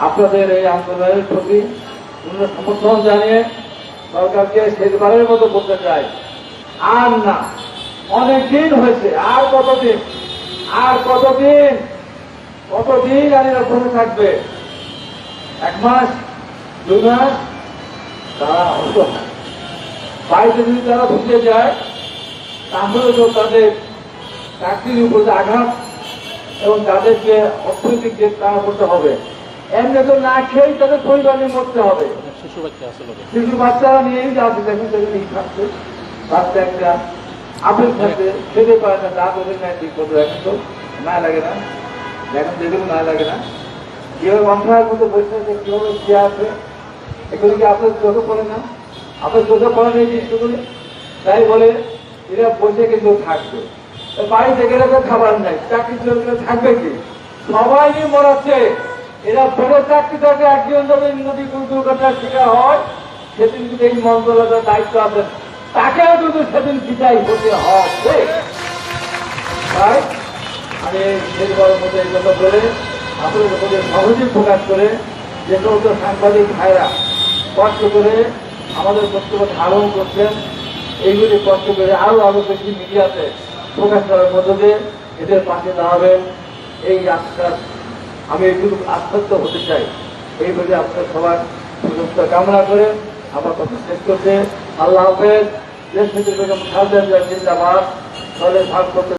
আপনাদের এই আন্দোলনের প্রতি সমর্থন জানিয়ে সরকারকে শেষবারের মতো করতে চাই। আর না, অনেক দিন হয়েছে, আর কতদিন? আর কতদিন? কতদিন আর এরা বসে থাকবে। এক মাস, দুই মাস তারা অসহায় বাড়িতে যদি তারা ঢুকে যায়, তাহলে তো তাদের চাকরির উপর আঘাত এবং তাদেরকে অর্থনৈতিক যে তারা করতে হবে। এমনি তো না খেয়েই তাদের পরিবার মরতে হবে। শিশু বাচ্চা শিশু বাচ্চারা নিয়েই যাচ্ছে দেখুন দেখুন খাচ্ছে। বাচ্চা একটা আপেল খাচ্ছে খেতে পারে না দাঁত ওদের নেয় ঠিক মতো এখন তো না লাগে না। দেখুন না লাগে না। কীভাবে অন্ধার মতো বসে আছে কীভাবে খেয়ে আছে এগুলি কি আপনার চোখে পড়ে না? আপনার চোখে পড়ে না এই জিনিসগুলি? তাই বলে এরা বসে কিন্তু থাকবে। বাড়িতে গেলে তো খাবার নাই চাকরি চললে থাকবে কি? সবাই নিয়ে মরাচ্ছে। এরা বড় চাকরি থাকে একজন যদি নদী দুর্ঘটনার শিকার হয়, সেদিন কিন্তু এই মন্ত্রণালয়ের দায়িত্ব আছে। তাকেও কিন্তু সেদিন বিদায় হতে হবে। তাই আমি শেষবার মধ্যে এই কথা বলে আপনাদের মধ্যে সহজেই প্রকাশ করে যে সমস্ত সাংবাদিক ভাইরা কষ্ট করে আমাদের বক্তব্য ধারণ করছেন, এইগুলি কষ্ট করে আরও আরও বেশি মিডিয়াতে প্রকাশ করার মধ্য এদের পাশে দাঁড়াবেন। এই আশ্বাস আমি একটু আশ্বস্ত হতে চাই। এই বলে আপনার সবার সুস্থ কামনা করে আমার কথা শেষ করছে আল্লাহ হাফেজ। দেশ থেকে জিন্দাবাদ। দলের ভাগ করতে